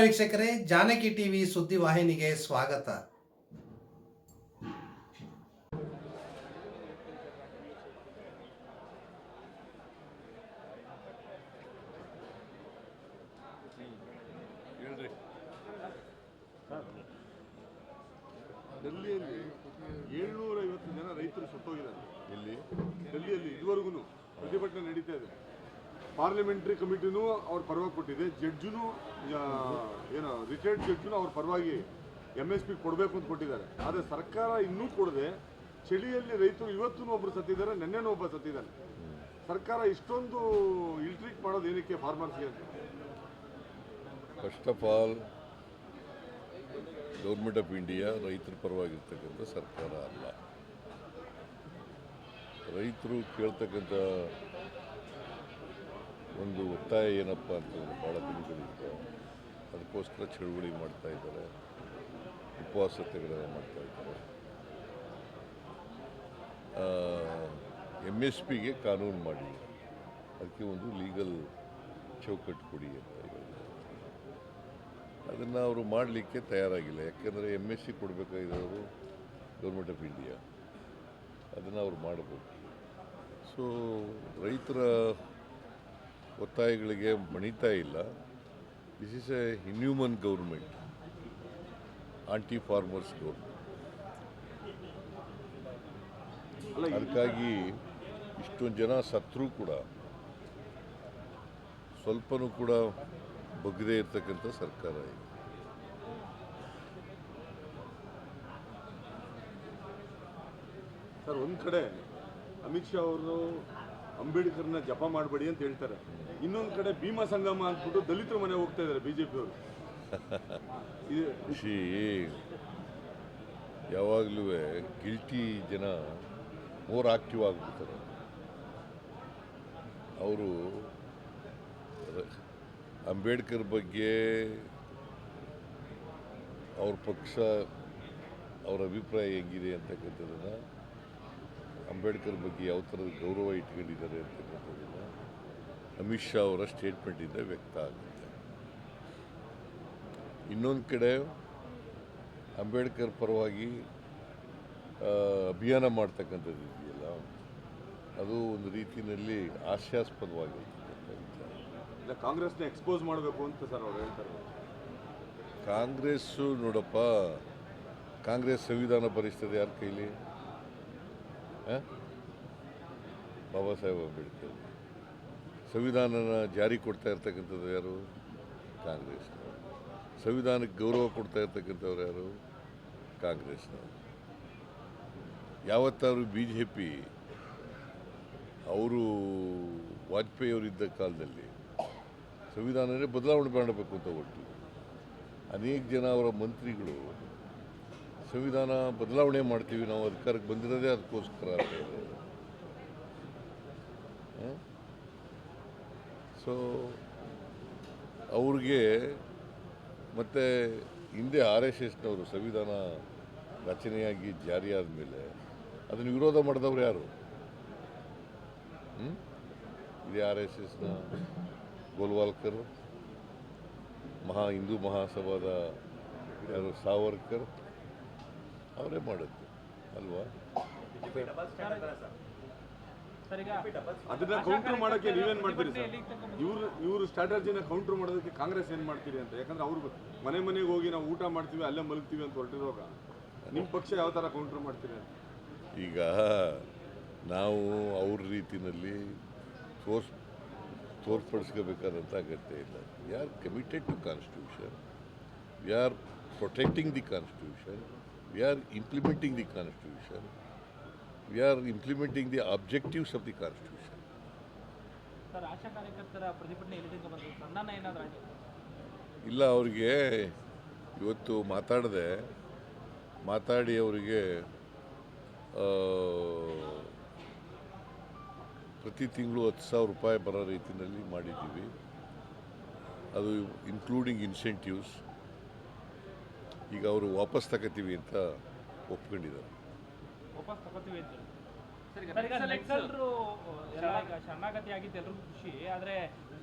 ವೀಕ್ಷಕರೇ ಜಾನಕಿ ಟಿವಿ ಸುದ್ದಿ ವಾಹಿನಿಗೆ ಸ್ವಾಗತ ಡೆಲ್ಲಿಯಲ್ಲಿ ಏಳ್ನೂರ ಐವತ್ತು ಜನ ರೈತರು ಸತ್ತೋಗಿದ್ದಾರೆ ಡೆಲ್ಲಿಯಲ್ಲಿ ಇದುವರೆಗೂ ಪ್ರತಿಭಟನೆ ನಡೀತಾ ಇದೆ ಪಾರ್ಲಿಮೆಂಟ್ರಿ ಕಮಿಟಿನೂ ಅವ್ರ ಪರವಾಗಿ ಕೊಟ್ಟಿದೆ. ಜಡ್ಜುನು ಏನು ರಿಟೈರ್ಡ್ ಜಡ್ಜುನು ಅವ್ರ ಪರವಾಗಿ ಎಂ ಎಸ್ ಪಿ ಕೊಡಬೇಕು ಅಂತ ಕೊಟ್ಟಿದ್ದಾರೆ. ಆದರೆ ಸರ್ಕಾರ ಇನ್ನೂ ಕೊಡದೆ ಚಳಿಯಲ್ಲಿ ರೈತರು ಇವತ್ತೂ ಒಬ್ಬರು ಸತ್ತಿದ್ದಾರೆ, ನೆನ್ನೆನೂ ಒಬ್ಬ ಸತ್ತಿದ್ದಾರೆ ಸರ್ಕಾರ ಇಷ್ಟೊಂದು ಇಲ್ಟ್ರೀಟ್ ಮಾಡೋದು ಏನಕ್ಕೆ ಫಾರ್ಮರ್ಸ್ಗೆ? ಅಂತ first of all government of India ರೈತರ ಪರವಾಗಿರ್ತಕ್ಕಂಥ ಸರ್ಕಾರ ಅಲ್ಲ. ರೈತರು ಕೇಳ್ತಕ್ಕಂಥ ಒಂದು ಒತ್ತಾಯ ಏನಪ್ಪ ಅಂತಂದರೆ ಭಾಳ ದಿನಗಳಿಂದ ಅದಕ್ಕೋಸ್ಕರ ಚಳುವಳಿ ಮಾಡ್ತಾ ಇದ್ದಾರೆ. ಉಪವಾಸ ಸತ್ಯಾಗ್ರಹ ಮಾಡ್ತಾ ಇದ್ದಾರೆ. ಎಂ ಎಸ್ ಪಿಗೆ ಕಾನೂನು ಮಾಡಿ. ಅದಕ್ಕೆ ಒಂದು ಲೀಗಲ್ ಚೌಕಟ್ಟು ಕೊಡಿ ಅಂತ ಅದನ್ನು ಅವರು ಮಾಡಲಿಕ್ಕೆ ತಯಾರಾಗಿಲ್ಲ. ಯಾಕೆಂದರೆ ಎಂ ಎಸ್ ಸಿ ಕೊಡಬೇಕಾಗಿರೋರು ಗೌರ್ಮೆಂಟ್ ಆಫ್ ಇಂಡಿಯಾ ಅದನ್ನು ಅವರು ಮಾಡಬೇಕು. ಸೊ ರೈತರ ಒತ್ತಾಯಗಳಿಗೆ ಮಣಿತಾ ಇಲ್ಲ. This is a inhuman government anti farmers government ಅದಕ್ಕಾಗಿ ಇಷ್ಟೊಂದು ಜನ ಸತ್ರು ಕೂಡ ಸ್ವಲ್ಪನೂ ಕೂಡ ಬಗ್ಗದೇ ಇರ್ತಕ್ಕಂಥ ಸರ್ಕಾರ ಇದೆ. ಸರ್, ಒಂದು ಕಡೆ ಅಮಿತ್ ಶಾ ಅವರು ಅಂಬೇಡ್ಕರ್ನ ಜಪ ಮಾಡಬೇಡಿ ಅಂತ ಹೇಳ್ತಾರೆ. ಇನ್ನೊಂದ್ ಕಡೆ ಭೀಮಾ ಸಂಗಮ ಅಂದ್ಬಿಟ್ಟು ದಲಿತರ ಮನೆ ಹೋಗ್ತಾ ಇದ್ದಾರೆ ಬಿಜೆಪಿ ಅವರು. ಇದು ಖುಷಿ ಯಾವಾಗಲೂ ಗಿಲ್ಟಿ ಜನ ಮೋರ್ ಆಕ್ಟಿವ್ ಆಗ್ಬಿಡ್ತಾರೆ. ಅವರು ಅಂಬೇಡ್ಕರ್ ಬಗ್ಗೆ ಅವ್ರ ಪಕ್ಷ ಅವ್ರ ಅಭಿಪ್ರಾಯ ಹೆಂಗಿದೆ ಅಂತಕ್ಕಂಥದ್ದನ್ನು ಅಂಬೇಡ್ಕರ್ ಬಗ್ಗೆ ಯಾವ ಥರದ ಗೌರವ ಇಟ್ಕೊಂಡಿದ್ದಾರೆ ಅಂತಕ್ಕಂಥದ್ದನ್ನು ಅಮಿತ್ ಶಾ ಅವರ ಸ್ಟೇಟ್ಮೆಂಟಿಂದ ವ್ಯಕ್ತ ಆಗುತ್ತೆ. ಇನ್ನೊಂದು ಕಡೆ ಅಂಬೇಡ್ಕರ್ ಪರವಾಗಿ ಅಭಿಯಾನ ಮಾಡ್ತಕ್ಕಂಥದ್ದು ಇದೆಯಲ್ಲ ಅದು ಒಂದು ರೀತಿಯಲ್ಲಿ ಹಾಸ್ಯಾಸ್ಪದವಾಗಿರ್ತಕ್ಕಂಥ ವಿಚಾರ. ಕಾಂಗ್ರೆಸ್ನ ಎಕ್ಸ್ಪೋಸ್ ಮಾಡಬೇಕು ಅಂತ ಸರ್ ಅವ್ರು ಹೇಳ್ತಾರೆ. ಕಾಂಗ್ರೆಸ್ಸು ನೋಡಪ್ಪ ಕಾಂಗ್ರೆಸ್ ಸಂವಿಧಾನ ಬರೆಸ್ತದೆ ಯಾರ ಕೈಲಿ? ಹಾಂ ಬಾಬಾ ಸಾಹೇಬ್ ಅಂಬೇಡ್ಕರ್. ಸಂವಿಧಾನನ ಜಾರಿ ಕೊಡ್ತಾ ಇರ್ತಕ್ಕಂಥದ್ದು ಯಾರು? ಕಾಂಗ್ರೆಸ್ನವರು. ಸಂವಿಧಾನಕ್ಕೆ ಗೌರವ ಕೊಡ್ತಾ ಇರ್ತಕ್ಕಂಥವ್ರು ಯಾರು? ಕಾಂಗ್ರೆಸ್ನವರು. ಯಾವತ್ತಾದ್ರು ಬಿ ಜೆ ಪಿ ಅವರು ವಾಜಪೇಯಿ ಅವರಿದ್ದ ಕಾಲದಲ್ಲಿ ಸಂವಿಧಾನನೇ ಬದಲಾವಣೆ ಮಾಡಬೇಕು ಅಂತ ಒಟ್ಟು ಅನೇಕ ಜನ ಅವರ ಮಂತ್ರಿಗಳು ಸಂವಿಧಾನ ಬದಲಾವಣೆ ಮಾಡ್ತೀವಿ, ನಾವು ಅಧಿಕಾರಕ್ಕೆ ಬಂದಿರೋದೇ ಅದಕ್ಕೋಸ್ಕರ ಅಂತ ಸೊ, ಅವ್ರಿಗೆ ಮತ್ತು ಹಿಂದೆ ಆರ್ ಎಸ್ ಎಸ್ನವರು ಸಂವಿಧಾನ ರಚನೆಯಾಗಿ ಜಾರಿಯಾದ ಮೇಲೆ ಅದನ್ನು ವಿರೋಧ ಮಾಡಿದವರು ಯಾರು? ಇದೇ ಆರ್ ಎಸ್ ಎಸ್ನ ಗೋಲ್ವಾಲ್ಕರ್, ಮಹಾ, ಹಿಂದೂ ಮಹಾಸಭಾದ ಯಾರು ಸಾವರ್ಕರ್, ಅವರೇ ಮಾಡಿದ್ದು ಅಲ್ವಾ? ಅದನ್ನ ಕೌಂಟರ್ ಮಾಡೋಕ್ಕೆ ನೀವೇನ್ ಮಾಡ್ತೀರಿ ಸರ್? ಇವ್ರು ಇವ್ರ ಸ್ಟ್ರಾಟಜಿನ ಕೌಂಟರ್ ಮಾಡೋದಕ್ಕೆ ಕಾಂಗ್ರೆಸ್ ಏನ್ ಮಾಡ್ತೀರಿ ಅಂತ? ಯಾಕಂದ್ರೆ ಅವ್ರು ಮನೆ ಮನೆಗೆ ಹೋಗಿ ನಾವು ಊಟ ಮಾಡ್ತೀವಿ, ಅಲ್ಲೇ ಮಲಗ್ತೀವಿ ಅಂತ ಹೊರಟಿರುವಾಗ ನಿಮ್ಮ ಪಕ್ಷ ಯಾವ ತರ ಕೌಂಟರ್ ಮಾಡ್ತೀರಿ ಈಗ ನಾವು ಅವ್ರ ರೀತಿಯಲ್ಲಿ ತೋರ್ಸ್ ತೋರ್ಪಡಿಸ್ಕೋಬೇಕಾದಂಥ ಅಗತ್ಯ ಇಲ್ಲ. We are committed to constitution we are protecting the constitution we are implementing the constitution we are implementing the objectives of the constitution ಇಲ್ಲ ಅವರಿಗೆ ಇವತ್ತು ಮಾತಾಡಿದೆ ಮಾತಾಡಿ ಅವರಿಗೆ ಪ್ರತಿ ತಿಂಗಳು ಹತ್ತು ಸಾವಿರ ರೂಪಾಯಿ ಬರೋ ರೀತಿಯಲ್ಲಿ ಮಾಡಿದ್ದೀವಿ. ಅದು ಇನ್ಕ್ಲೂಡಿಂಗ್ ಇನ್ಸೆಂಟಿವ್ಸ್ ಈಗ ಅವರು ವಾಪಸ್ ತಗೋತೀವಿ ಅಂತ ಒಪ್ಕೊಂಡಿದ್ದಾರೆ. ವಾಪಸ್ ತಗೋತೀವಿ ಅಂತ. ಶರಣಾಗತಿ ಆಗಿದ್ದು ಎಲ್ರಿಗೂ ಖುಷಿ. ಆದರೆ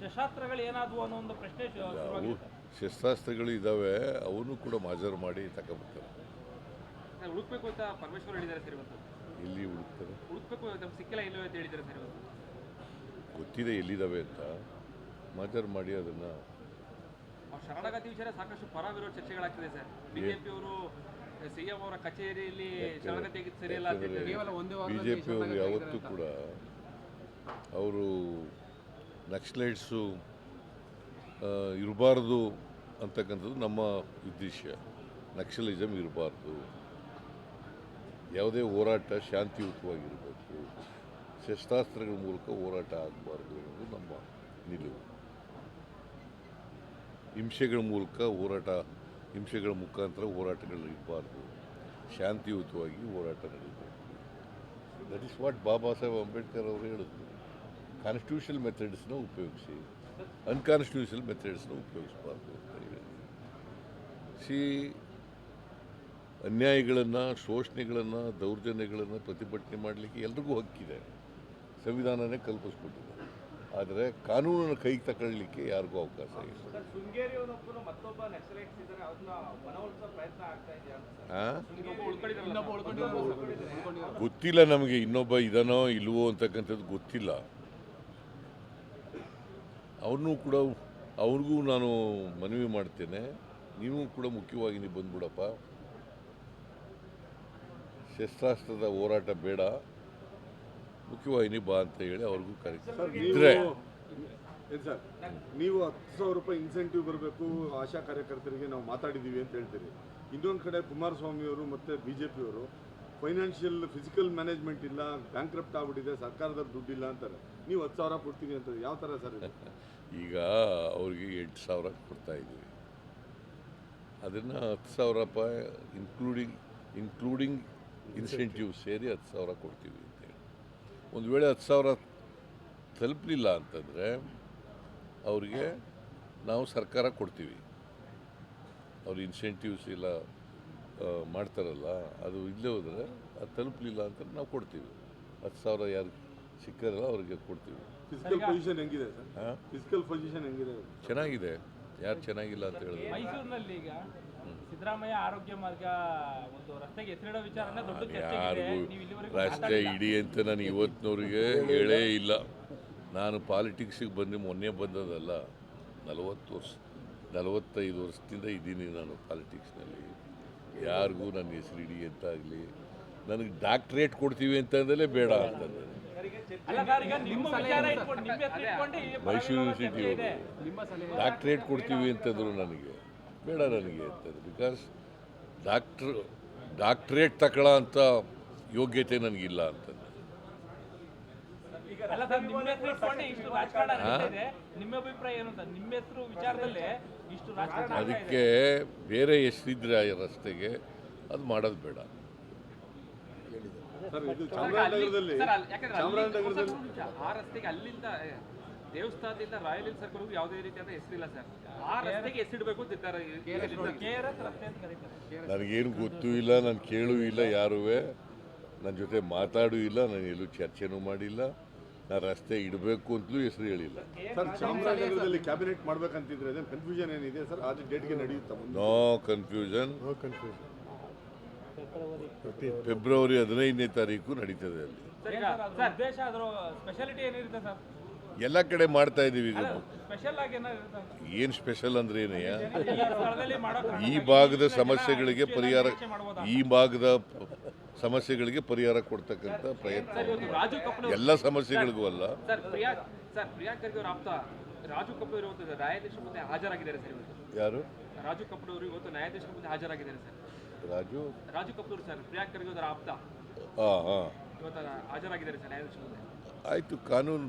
ಶಸ್ತ್ರಾಸ್ತ್ರಗಳು ಏನಾದ್ವು ಅನ್ನೋ ಒಂದು ಪ್ರಶ್ನೆ. ಶಸ್ತ್ರಾಸ್ತ್ರಗಳು ಇದ್ದಾವೆ ಅವನು ಕೂಡ ಮಾಜರ್ ಮಾಡಿ ತಗೊಂಬರ್ತಾರೆ. ಸರ್ ಹುಡುಕ್ಬೇಕು ಅಂತ ಪರಮೇಶ್ವರ್ ಹೇಳಿದ್ದಾರೆ ಸರ್ ಇವತ್ತು. ಎಲ್ಲಿ ಹುಡುಕ್ತಾರೆ? ಹುಡುಕ್ಬೇಕು ನಮ್ಗೆ ಸಿಕ್ಕಿಲ್ಲ ಇಲ್ಲವೇ ಅಂತ ಹೇಳಿದ್ದಾರೆ ಸರ್ ಇವತ್ತು. ಗೊತ್ತಿದೆ ಎಲ್ಲಿದ್ದಾವೆ ಅಂತ. ಮಾಜರ್ ಮಾಡಿ ಅದನ್ನ. ಶರಣಾಗತಿ ವಿಚಾರ ಸಾಕಷ್ಟು ಪರ ವಿರೋಧ ಚರ್ಚೆಗಳಾಗ್ತಿದೆ ಸರ್. ಬಿಜೆಪಿ ಅವರು ಸಿಎಂ ಅವರ ಕಚೇರಿಯಲ್ಲಿ ಶರಣಾಗತಿ ಆಗಿದ್ದು ಸರಿಯಲ್ಲ ಅಂತ ಹೇಳಿದ್ದಾರೆ. ಬಿ ಜೆ ಪಿಯವರು ಯಾವತ್ತೂ ಕೂಡ ಅವರು ನಕ್ಸಲೈಟ್ಸು ಇರಬಾರ್ದು ಅಂತಕ್ಕಂಥದ್ದು ನಮ್ಮ ಉದ್ದೇಶ. ನಕ್ಸಲಿಸಮ್ ಇರಬಾರ್ದು. ಯಾವುದೇ ಹೋರಾಟ ಶಾಂತಿಯುತವಾಗಿರಬೇಕು. ಶಸ್ತ್ರಾಸ್ತ್ರಗಳ ಮೂಲಕ ಹೋರಾಟ ಆಗಬಾರ್ದು ಅನ್ನೋದು ನಮ್ಮ ನಿಲುವು. ಹಿಂಸೆಗಳ ಮೂಲಕ ಹೋರಾಟ ಹಿಂಸೆಗಳ ಮುಖಾಂತರ ಹೋರಾಟಗಳು ಇರಬಾರ್ದು. ಶಾಂತಿಯುತವಾಗಿ ಹೋರಾಟ ನಡೀಬೇಕು that is what Baba Saheb Ambedkar ಅವರು ಹೇಳಿದ್ರು. ಕಾನ್ಸ್ಟಿಟ್ಯೂಷನಲ್ ಮೆಥಡ್ಸ್ನ ಉಪಯೋಗಿಸಿ ಅನ್ಕಾನ್ಸ್ಟಿಟ್ಯೂಷನಲ್ ಮೆಥಡ್ಸ್ನ ಉಪಯೋಗಿಸಬಾರ್ದು ಅಂತ ಹೇಳಿ ಸಿ ಅನ್ಯಾಯಗಳನ್ನು, ಶೋಷಣೆಗಳನ್ನು, ದೌರ್ಜನ್ಯಗಳನ್ನು ಪ್ರತಿಭಟನೆ ಮಾಡಲಿಕ್ಕೆ ಎಲ್ರಿಗೂ ಹಕ್ಕಿದೆ. ಸಂವಿಧಾನನೇ ಕಲ್ಪಿಸ್ಕೊಟ್ಟಿದೆ. ಆದರೆ ಕಾನೂನನ್ನು ಕೈಗೆ ತಗೊಳ್ಳಿಕ್ಕೆ ಯಾರಿಗೂ ಅವಕಾಶ ಇಲ್ಲ. ಸರ್ ಶೃಂಗೇರಿ ಮತ್ತೊಬ್ಬ ನಕ್ಸಲೈಟ್ಸ್ ಇದ್ದಾರೆ ಅದನ್ನ ಮನವೊಲಿಸೋ ಪ್ರಯತ್ನ ಆಗ್ತಾ ಇದೆಯಾ ಅಂತ ಸರ್. ಆ? ಇನ್ನೊಬ್ಬ ಉಳ್ಕೊಂಡಿದ್ದಾರಲ್ಲ ಸರ್. ಗೊತ್ತಿಲ್ಲ ನಮಗೆ ಇನ್ನೊಬ್ಬ ಇದನೋ ಇಲ್ವೋ ಅಂತಕ್ಕಂಥದ್ದು ಗೊತ್ತಿಲ್ಲ. ಅವ್ರನ್ನೂ ಕೂಡ ಅವ್ರಿಗೂ ನಾನು ಮನವಿ ಮಾಡ್ತೇನೆ. ನೀವು ಕೂಡ ಮುಖ್ಯವಾಗಿ ನೀವು ಬಂದ್ಬಿಡಪ್ಪ. ಶಸ್ತ್ರಾಸ್ತ್ರದ ಹೋರಾಟ ಬೇಡ. ಮುಖ್ಯವಾಹಿನಿ ಬಾ ಅಂತ ಹೇಳಿ ಅವ್ರಿಗೂ ಕರೆಕ್ಟ್ ಸರ್ ಇದ್ರೆ ನೀವು ಏನು ಸರ್ ನೀವು ಹತ್ತು ಸಾವಿರ ರೂಪಾಯಿ ಇನ್ಸೆಂಟಿವ್ ಬರಬೇಕು ಆಶಾ ಕಾರ್ಯಕರ್ತರಿಗೆ ನಾವು ಮಾತಾಡಿದ್ದೀವಿ ಅಂತ ಹೇಳ್ತೀರಿ. ಇನ್ನೊಂದು ಕಡೆ ಕುಮಾರಸ್ವಾಮಿ ಅವರು ಮತ್ತು ಬಿ ಜೆ ಪಿಯವರು ಫೈನಾನ್ಷಿಯಲ್ ಫಿಸಿಕಲ್ ಮ್ಯಾನೇಜ್ಮೆಂಟ್ ಇಲ್ಲ ಬ್ಯಾಂಕ್ರಪ್ಟ್ ಆಗ್ಬಿಟ್ಟಿದೆ ಸರ್ಕಾರದ ದುಡ್ಡಿಲ್ಲ ಅಂತಾರೆ. ನೀವು ಹತ್ತು ಸಾವಿರ ಕೊಡ್ತೀವಿ ಅಂತ ಯಾವ ಥರ ಸರ್ ಈಗ ಅವ್ರಿಗೆ ಎಂಟು ಸಾವಿರ ಕೊಡ್ತಾ ಇದ್ದೀವಿ. ಅದನ್ನು ಹತ್ತು ಸಾವಿರ ರೂಪಾಯಿ ಇನ್ಕ್ಲೂಡಿಂಗ್ ಇನ್ಕ್ಲೂಡಿಂಗ್ ಇನ್ಸೆಂಟಿವ್ ಸೇರಿ ಹತ್ತು ಸಾವಿರ ಕೊಡ್ತೀವಿ. ಒಂದು ವೇಳೆ ಹತ್ತು ಸಾವಿರ ತಲುಪಲಿಲ್ಲ ಅಂತಂದರೆ ಅವರಿಗೆ ನಾವು ಸರ್ಕಾರ ಕೊಡ್ತೀವಿ. ಅವ್ರು ಇನ್ಸೆಂಟಿವ್ಸ್ ಇಲ್ಲ ಮಾಡ್ತಾರಲ್ಲ ಅದು ಇಲ್ಲೇ ಹೋದರೆ ಅದು ತಲುಪಲಿಲ್ಲ ಅಂತ ನಾವು ಕೊಡ್ತೀವಿ. ಹತ್ತು ಸಾವಿರ ಯಾರು ಸಿಕ್ಕಾರಲ್ಲ ಅವ್ರಿಗೆ ಕೊಡ್ತೀವಿ. ಫಿಸಿಕಲ್ ಪೊಸಿಷನ್ ಹೆಂಗಿದೆ ಫಿಸಿಕಲ್ ಪೊಸಿಷನ್ ಹೆಂಗಿದೆ? ಚೆನ್ನಾಗಿದೆ. ಯಾರು ಚೆನ್ನಾಗಿಲ್ಲ ಅಂತ ಹೇಳಿದ್ರೆ. ಮೈಸೂರಿನಲ್ಲಿ ಈಗ ಸಿದ್ದರಾಮಯ್ಯ ಆರೋಗ್ಯ ಮಾರ್ಗ ಒಂದು ರಸ್ತೆಗೆ ಹೆಸರಿಡೋ ವಿಚಾರನ ದೊಡ್ಡ ಚರ್ಚೆಗಿದೆ ಯಾರಿಗೂ ನೀವು ಇಲ್ಲಿವರೆಗೂ ರಸ್ತೆ ಇಡಿ ಅಂತ ನಾನು ಇವತ್ತಿನವ್ರಿಗೆ ಹೇಳೇ ಇಲ್ಲ. ನಾನು ಪಾಲಿಟಿಕ್ಸಿಗೆ ಬಂದು ಮೊನ್ನೆ ಬಂದದಲ್ಲ ನಲವತ್ತು ವರ್ಷ ನಲವತ್ತೈದು ವರ್ಷದಿಂದ ಇದ್ದೀನಿ ನಾನು ಪಾಲಿಟಿಕ್ಸ್ನಲ್ಲಿ ಯಾರಿಗೂ ನನ್ನ ಹೆಸರು ಇಡಿ ಅಂತ ಆಗಲಿ ನನಗೆ ಡಾಕ್ಟ್ರೇಟ್ ಕೊಡ್ತೀವಿ ಅಂತಂದಲೇ ಬೇಡ ಅಂತಂದ್ರೆ ಅಲ್ಲ ಸರ್, ಈಗ ನಿಮ್ಮ ವಿಚಾರ ಇಟ್ಕೊಂಡು ನಿಮ್ಮ ಹೆಸರು ಇಟ್ಕೊಂಡು ಮೈಸೂರು ಯೂನಿವರ್ಸಿಟಿ ಡಾಕ್ಟ್ರೇಟ್ ಕೊಡ್ತೀವಿ ಅಂತಂದರು ನನಗೆ. ಬೇಡ ನನಗೆ ಅಂತಾರೆ ಬಿಕಾಸ್ ಡಾಕ್ಟ್ರ್ ಡಾಕ್ಟ್ರೇಟ್ ತಗೊಳ್ಳೋ ಅಂತ ಯೋಗ್ಯತೆ ನನಗಿಲ್ಲ ಅಂತಂದ್ರೆ ಅಲ್ಲ ಸರ್ ನಿಮ್ಮ ಹೆಸರು ಇಷ್ಟು ರಾಜಕಾರಣ ನಡೀತಾ ನಿಮ್ಮ ಅಭಿಪ್ರಾಯ ಏನು ಅಂತ ನಿಮ್ಮ ಹೆಸರು ವಿಚಾರದಲ್ಲಿ ಇಷ್ಟು ರಾಜಕಾರಣ ಅದಕ್ಕೆ ಬೇರೆ ಎಷ್ಟಿದ್ರೆ ಆ ರಸ್ತೆಗೆ ಅದು ಮಾಡೋದು ಬೇಡ. ಸರ್ ಇದು ಸರ್, ಅಲ್ಲಿ- ಚಾಮರಾಜನಗರದಲ್ಲಿ ದೇವಸ್ಥಾನದಿಂದ ರಾಯಲ್ ಹಿಲ್ ಸರ್ಕಲ್ಗೂ ಯಾವುದೇ ರೀತಿಯಾದ ಹೆಸರಿಲ್ಲ ಸರ್. ಆ ರಸ್ತೆಗೆ ಹೆಸರಿಡಬೇಕು ನನಗೇನು ಗೊತ್ತೂ ಇಲ್ಲ ನಾನು ಕೇಳೂ ಇಲ್ಲ ಯಾರೂ. ನನ್ನ ಜೊತೆ ಮಾತಾಡೂ ಇಲ್ಲ ನಾನು ಎಲ್ಲೂ ಚರ್ಚೆನೂ ಮಾಡಿಲ್ಲ ನಾನು ರಸ್ತೆ ಇಡಬೇಕು ಅಂತಲೂ ಹೆಸರು ಹೇಳಿಲ್ಲ. ಸರ್ ಚಾಮರಾಜನಗರದಲ್ಲಿ ಕ್ಯಾಬಿನೆಟ್ ಮಾಡ್ಬೇಕಂತಿದ್ರೆ ಅದೇನು ಕನ್ಫ್ಯೂಷನ್ ಏನಿದೆ? ಸರ್ ಆ ಡೇಟ್ಗೆ ನಡೆಯುತ್ತಾ ನೋ ಕನ್ಫ್ಯೂಷನ್ ಫೆಬ್ರವರಿ. ಹದಿನೈದನೇ ತಾರೀಕು ನಡೀತದೆ ಅಲ್ಲಿ. ಎಲ್ಲ ಕಡೆ ಮಾಡ್ತಾ ಇದ್ದೀವಿ ಈಗ. ಏನು ಸ್ಪೆಷಲ್ ಅಂದ್ರೆ ಏನಯ್ಯ ಈ ಭಾಗದ ಸಮಸ್ಯೆಗಳಿಗೆ ಪರಿಹಾರ ಈ ಭಾಗದ ಸಮಸ್ಯೆಗಳಿಗೆ ಪರಿಹಾರ ಕೊಡ್ತಕ್ಕಂಥ ಪ್ರಯತ್ನ. ಎಲ್ಲ ಸಮಸ್ಯೆಗಳಿಗೂ ಅಲ್ಲ. ರಾಜು ಕಪೂರ್ ಇವತ್ತು ನ್ಯಾಯಾಧೀಶ ಮುಂದೆ ಹಾಜರಾಗಿದ್ದಾರೆ ಸರ್ ಯಾರು? ರಾಜು ಕಪೂರ್ ಅವರು ಇವತ್ತು ನ್ಯಾಯಾಧೀಶ ಮುಂದೆ ಹಾಜರಾಗಿದ್ದಾರೆ ಸರ್. ರಾಜು? ರಾಜು ಕಪೂರ್ ಸರ್ ಪ್ರಿಯಾ ಖರ್ಗೆ ಅವರ ಆಪ್ತ. ಹಾಂ ಹಾಂ. ಇವತ್ತು ಹಾಜರಾಗಿದ್ದಾರೆ ಸರ್ ನ್ಯಾಯಾಧೀಶ ಮುಂದೆ ಆಯಿತು ಕಾನೂನು